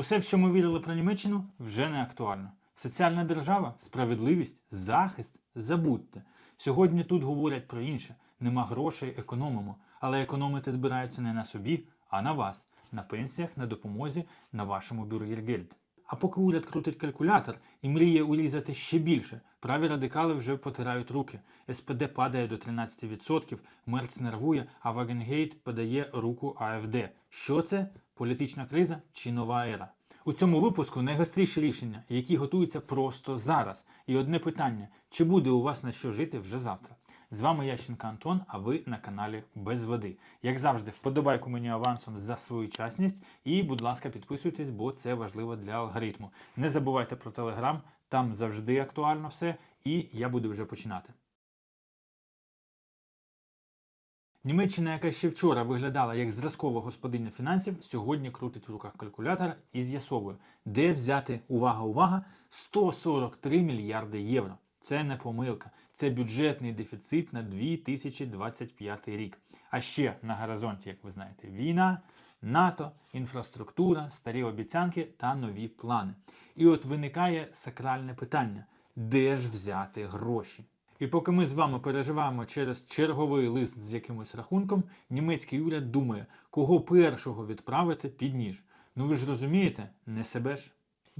Усе, в що ми вірили про Німеччину, вже не актуально. Соціальна держава, справедливість, захист забудьте. Сьогодні тут говорять про інше. Нема грошей, економимо. Але економити збираються не на собі, а на вас, на пенсіях, на допомозі, на вашому бюргергельд. А поки уряд крутить калькулятор і мріє урізати ще більше, праві радикали вже потирають руки. СПД падає до 13%, Мерц нервує, а Вагенгейт подає руку АФД. Що це? Політична криза чи нова ера? У цьому випуску найгостріші рішення, які готуються просто зараз. І одне питання: чи буде у вас на що жити вже завтра? З вами Ященко Антон, а ви на каналі Без води. Як завжди, вподобайку мені авансом за своєчасність і, будь ласка, підписуйтесь, бо це важливо для алгоритму. Не забувайте про телеграм, там завжди актуально все, і я буду вже починати. Німеччина, яка ще вчора виглядала як зразкова господиня фінансів, сьогодні крутить в руках калькулятор і з'ясовує, де взяти увага, увага 143 мільярди євро. Це не помилка, це бюджетний дефіцит на 2025 рік. А ще на горизонті, як ви знаєте, війна, НАТО, інфраструктура, старі обіцянки та нові плани. І от виникає сакральне питання: де ж взяти гроші? І поки ми з вами переживаємо через черговий лист з якимось рахунком, німецький уряд думає, кого першого відправити під ніж. Ну ви ж розумієте, не себе ж.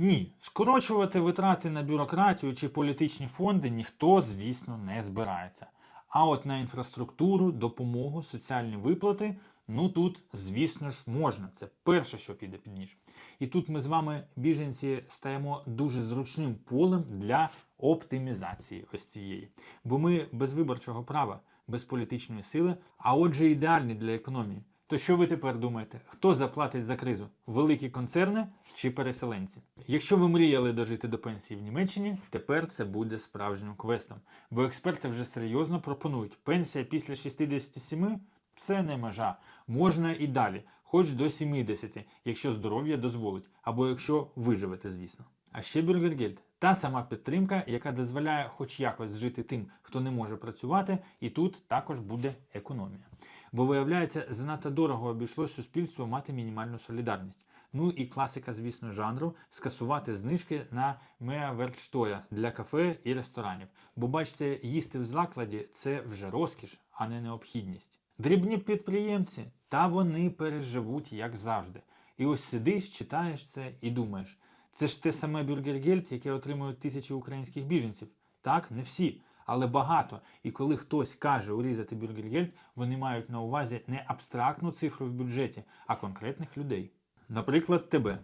Ні, скорочувати витрати на бюрократію чи політичні фонди ніхто, звісно, не збирається. А от на інфраструктуру, допомогу, соціальні виплати, ну тут, звісно ж, можна. Це перше, що піде під ніж. І тут ми з вами, біженці, стаємо дуже зручним полем для оптимізації ось цієї. Бо ми без виборчого права, без політичної сили, а отже, ідеальні для економії. То що ви тепер думаєте? Хто заплатить за кризу? Великі концерни чи переселенці? Якщо ви мріяли дожити до пенсії в Німеччині, тепер це буде справжнім квестом. Бо експерти вже серйозно пропонують: пенсія після 67 це не межа. Можна і далі, хоч до 70, якщо здоров'я дозволить, або якщо виживете, звісно. А ще Бюргергельд – та сама підтримка, яка дозволяє хоч якось жити тим, хто не може працювати, і тут також буде економія. Бо виявляється, занадто дорого обійшлось суспільству мати мінімальну солідарність. Ну і класика, звісно, жанру скасувати знижки на Меаверштоя для кафе і ресторанів. Бо бачите, їсти в закладі це вже розкіш, а не необхідність. Дрібні підприємці, та вони переживуть як завжди. І ось сидиш, читаєш це і думаєш. Це ж те саме Бюргергельд, яке отримують тисячі українських біженців. Так, не всі, але багато. І коли хтось каже урізати Бюргергельд, вони мають на увазі не абстрактну цифру в бюджеті, а конкретних людей. Наприклад, тебе.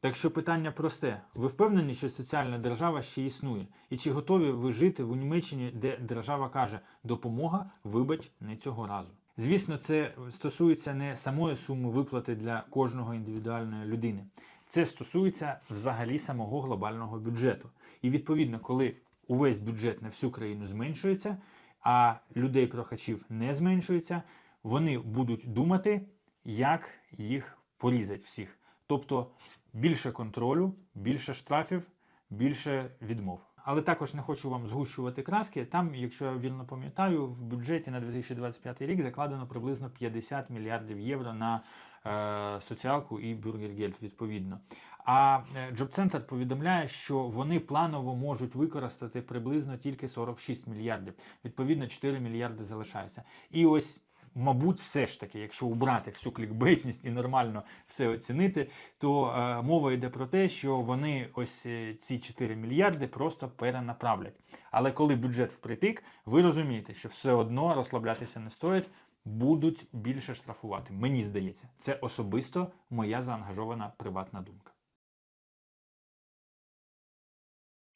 Так що питання просте: ви впевнені, що соціальна держава ще існує? І чи готові ви жити в Німеччині, де держава каже допомога, вибач, не цього разу? Звісно, це стосується не самої суми виплати для кожного індивідуальної людини. Це стосується взагалі самого глобального бюджету. І відповідно, коли увесь бюджет на всю країну зменшується, а людей прохачів не зменшується, вони будуть думати, як їх порізати всіх. Тобто більше контролю, більше штрафів, більше відмов. Але також не хочу вам згущувати краски. Там, якщо я вірно пам'ятаю, в бюджеті на 2025 рік закладено приблизно 50 мільярдів євро на соціалку і бюргергельд відповідно. А е, Джоб-центр повідомляє, що вони планово можуть використати приблизно тільки 46 мільярдів. Відповідно, 4 мільярди залишаються. І ось. Мабуть, все ж таки, якщо убрати всю клікбейтність і нормально все оцінити, то е, мова йде про те, що вони ось е, ці 4 мільярди просто перенаправлять. Але коли бюджет впритик, ви розумієте, що все одно розслаблятися не стоїть, будуть більше штрафувати. Мені здається, це особисто моя заангажована приватна думка.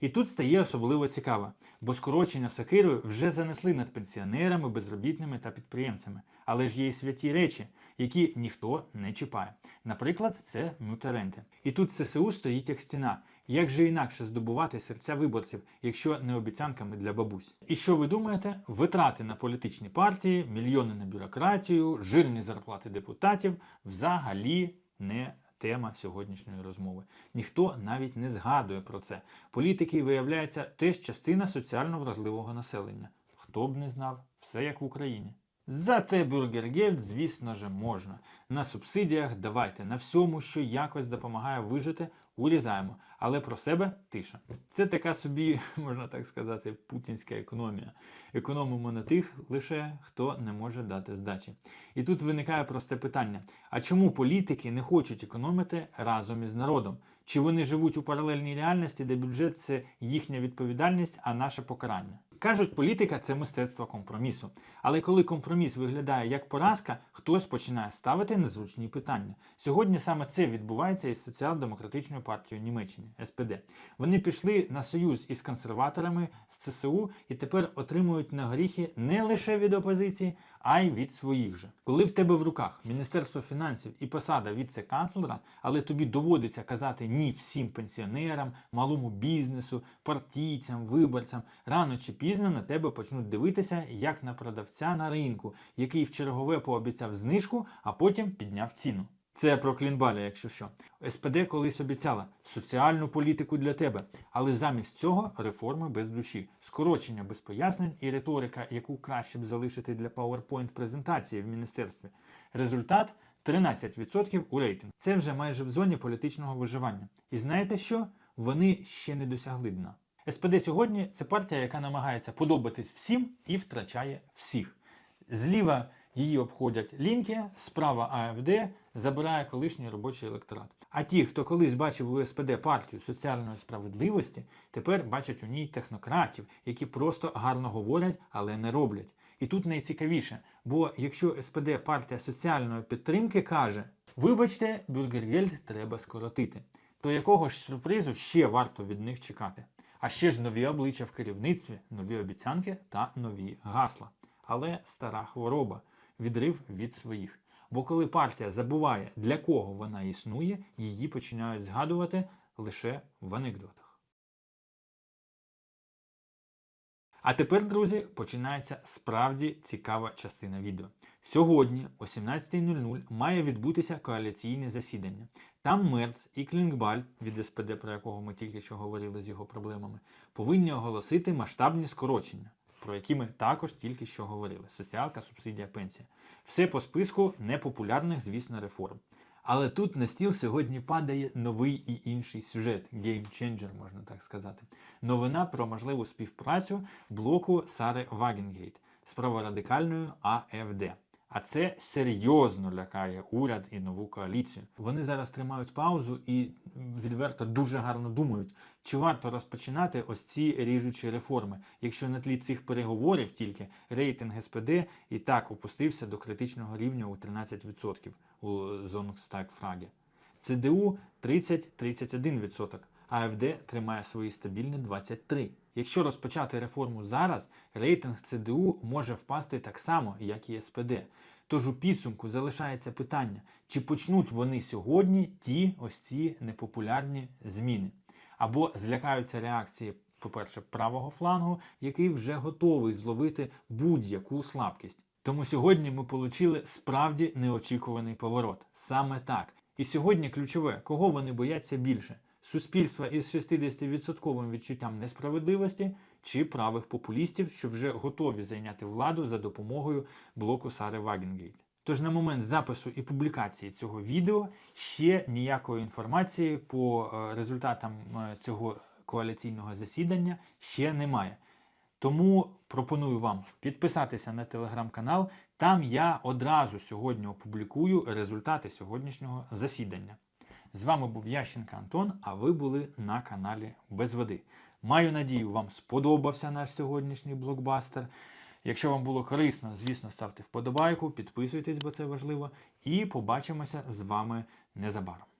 І тут стає особливо цікаво, бо скорочення сокирою вже занесли над пенсіонерами, безробітними та підприємцями. Але ж є й святі речі, які ніхто не чіпає. Наприклад, це мютеренти. І тут ЦСУ стоїть як стіна. Як же інакше здобувати серця виборців, якщо не обіцянками для бабусь? І що ви думаєте? Витрати на політичні партії, мільйони на бюрократію, жирні зарплати депутатів взагалі не тема сьогоднішньої розмови. Ніхто навіть не згадує про це. Політики, виявляється, теж частина соціально вразливого населення. Хто б не знав, все як в Україні. Зате бюргергельд, звісно ж, можна. На субсидіях давайте, на всьому, що якось допомагає вижити, урізаємо. Але про себе тиша. Це така собі, можна так сказати, путінська економія. Економимо на тих лише хто не може дати здачі. І тут виникає просте питання: а чому політики не хочуть економити разом із народом? Чи вони живуть у паралельній реальності, де бюджет це їхня відповідальність, а наше покарання? Кажуть, політика це мистецтво компромісу. Але коли компроміс виглядає як поразка, хтось починає ставити незручні питання. Сьогодні саме це відбувається із соціал-демократичною партією Німеччини СПД. Вони пішли на союз із консерваторами з ЦСУ і тепер отримують на горіхи не лише від опозиції, а й від своїх же. Коли в тебе в руках Міністерство фінансів і посада віце-канцлера, але тобі доводиться казати ні всім пенсіонерам, малому бізнесу, партійцям, виборцям, рано чи пізно на тебе почнуть дивитися як на продавця на ринку, який в чергове пообіцяв знижку, а потім підняв ціну. Це про Клінбаля, якщо що. СПД колись обіцяла соціальну політику для тебе, але замість цього реформи без душі, скорочення без пояснень і риторика, яку краще б залишити для PowerPoint презентації в міністерстві. Результат 13% у рейтинг. Це вже майже в зоні політичного виживання. І знаєте що? Вони ще не досягли дна. СПД сьогодні це партія, яка намагається подобатись всім і втрачає всіх. Зліва її обходять лінки, справа АФД забирає колишній робочий електорат. А ті, хто колись бачив у СПД партію соціальної справедливості, тепер бачать у ній технократів, які просто гарно говорять, але не роблять. І тут найцікавіше, бо якщо СПД партія соціальної підтримки каже, вибачте, бюргергельд треба скоротити, то якого ж сюрпризу ще варто від них чекати? А ще ж нові обличчя в керівництві, нові обіцянки та нові гасла. Але стара хвороба відрив від своїх. Бо коли партія забуває, для кого вона існує, її починають згадувати лише в анекдотах. А тепер, друзі, починається справді цікава частина відео. Сьогодні, о 17.00, має відбутися коаліційне засідання. Там Мерц і Клінгбаль від СПД, про якого ми тільки що говорили з його проблемами, повинні оголосити масштабні скорочення, про які ми також тільки що говорили: соціалка, субсидія, пенсія. Все по списку непопулярних, звісно, реформ. Але тут на стіл сьогодні падає новий і інший сюжет, геймченджер, можна так сказати. Новина про можливу співпрацю блоку Сари Вагенгейт з праворадикальною АФД. А це серйозно лякає уряд і нову коаліцію. Вони зараз тримають паузу і відверто дуже гарно думають, чи варто розпочинати ось ці ріжучі реформи, якщо на тлі цих переговорів тільки рейтинг СПД і так опустився до критичного рівня у 13% у Зонгстагфрагі. ЦДУ 30-31%, АФД тримає свої стабільні 23%. Якщо розпочати реформу зараз, рейтинг ЦДУ може впасти так само, як і СПД. Тож у підсумку залишається питання, чи почнуть вони сьогодні ті ось ці непопулярні зміни, або злякаються реакції, по-перше, правого флангу, який вже готовий зловити будь-яку слабкість. Тому сьогодні ми отримали справді неочікуваний поворот. Саме так. І сьогодні ключове, кого вони бояться більше: суспільства із 60% відчуттям несправедливості чи правих популістів, що вже готові зайняти владу за допомогою блоку Сари Вагенгейт. Тож на момент запису і публікації цього відео ще ніякої інформації по е, результатам е, цього коаліційного засідання ще немає. Тому пропоную вам підписатися на телеграм-канал. Там я одразу сьогодні опублікую результати сьогоднішнього засідання. З вами був Ященка Антон, а ви були на каналі Без Води. Маю надію, вам сподобався наш сьогоднішній блокбастер. Якщо вам було корисно, звісно, ставте вподобайку, підписуйтесь, бо це важливо. І побачимося з вами незабаром.